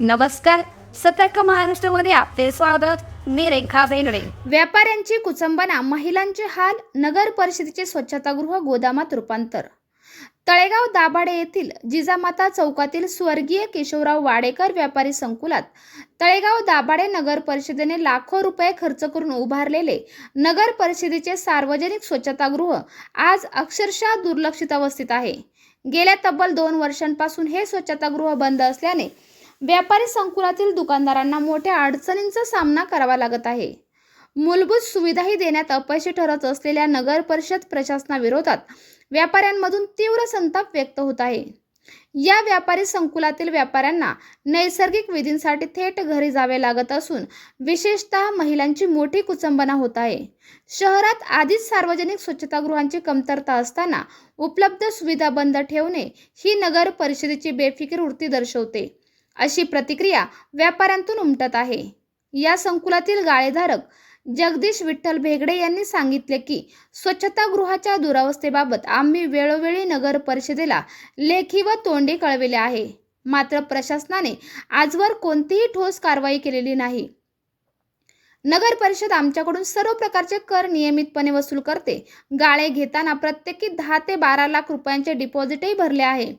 नमस्कार. सतर्क महाराष्ट्रामध्ये आपले स्वागत. मी रेखा बेंगडे व्यापाऱ्यांची कुचंबना महिलांचे हाल नगर परिषदेचे स्वच्छतागृह गोदामात रूपांतर. तळेगाव दाभाडे येथील जिजामाता चौकातील स्वर्गीय केशवराव वाडेकर व्यापारी संकुलात तळेगाव दाभाडे नगर परिषदेने लाखो रुपये खर्च करून उभारलेले नगर परिषदेचे सार्वजनिक स्वच्छतागृह आज अक्षरशः दुर्लक्षित अवस्थेत आहे. गेल्या तब्बल दोन वर्षांपासून हे स्वच्छतागृह बंद असल्याने व्यापारी संकुलातील दुकानदारांना मोठ्या अडचणींचा सामना करावा लागत आहे. मूलभूत सुविधाही देण्यात अपयशी ठरत असलेल्या नगर परिषद प्रशासनाविरोधात व्यापाऱ्यांमधून तीव्र संताप व्यक्त होत आहे. या व्यापारी संकुलातील व्यापाऱ्यांना नैसर्गिक विधींसाठी थेट घरी जावे लागत असून विशेषतः महिलांची मोठी कुचंबना होत आहे. शहरात आधीच सार्वजनिक स्वच्छतागृहांची कमतरता असताना उपलब्ध सुविधा बंद ठेवणे ही नगर परिषदेची बेफिकीर वृत्ती दर्शवते. अशी प्रतिक्रिया व्यापाऱ्यांतून उमटत आहे. या संकुलातील गाळेधारक जगदीश विठ्ठल भेगडे यांनी सांगितले की स्वच्छतागृहाच्या दुरावस्थेबाबत आम्ही वेळोवेळी नगर परिषदेला लेखी व तोंडी कळविले आहे. मात्र प्रशासनाने आजवर कोणतीही ठोस कारवाई केलेली नाही. नगर परिषद आमच्याकडून सर्व प्रकारचे कर नियमितपणे वसूल करते. गाळे घेताना प्रत्येकी दहा ते बारा लाख रुपयांचे डिपॉझिटही भरले आहे.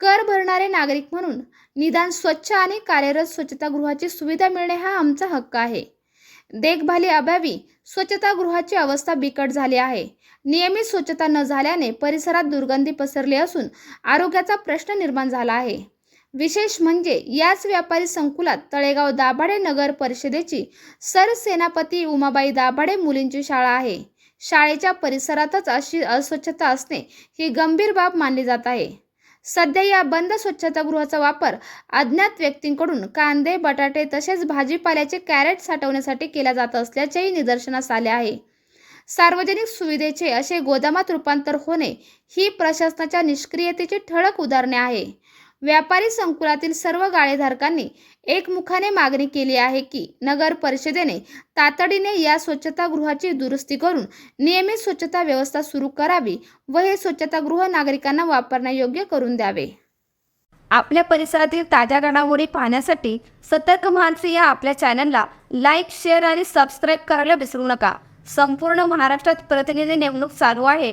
कर भरणारे नागरिक म्हणून निदान स्वच्छ आणि कार्यरत स्वच्छतागृहाची सुविधा मिळणे हा आमचा हक्क आहे. देखभाली अभावी स्वच्छतागृहाची अवस्था बिकट झाली आहे. नियमित स्वच्छता न झाल्याने परिसरात दुर्गंधी पसरली असून आरोग्याचा प्रश्न निर्माण झाला आहे. विशेष म्हणजे याच व्यापारी संकुलात तळेगाव दाभाडे नगर परिषदेची सरसेनापती उमाबाई दाभाडे मुलींची शाळा आहे. शाळेच्या परिसरातच अशी अस्वच्छता असणे ही गंभीर बाब मानली जात आहे. सध्या या बंद स्वच्छतागृहाचा वापर अज्ञात व्यक्तींकडून कांदे बटाटे तसेच भाजीपाल्याचे कॅरेट साठवण्यासाठी केला जात असल्याचेही निदर्शनास आले आहे. सार्वजनिक सुविधेचे असे गोदामात रूपांतर होणे ही प्रशासनाच्या निष्क्रियतेची ठळक उदाहरणे आहे. व्यापारी संकुलातील सर्व गाळेधारकांनी एकमुखाने मागणी केली आहे की नगर परिषदेने तातडीने या स्वच्छतागृहाची दुरुस्ती करून नियमित स्वच्छता व्यवस्था सुरू करावी व हे स्वच्छतागृह नागरिकांना वापरण्यायोग्य करून द्यावे. आपल्या परिसरातील ताज्या घडामोडी पाहण्यासाठी सतर्क मानसी या आपल्या चॅनलला लाईक शेअर आणि सबस्क्राईब करायला विसरू नका. संपूर्ण महाराष्ट्रात प्रतिनिधी नेमणूक चालू आहे.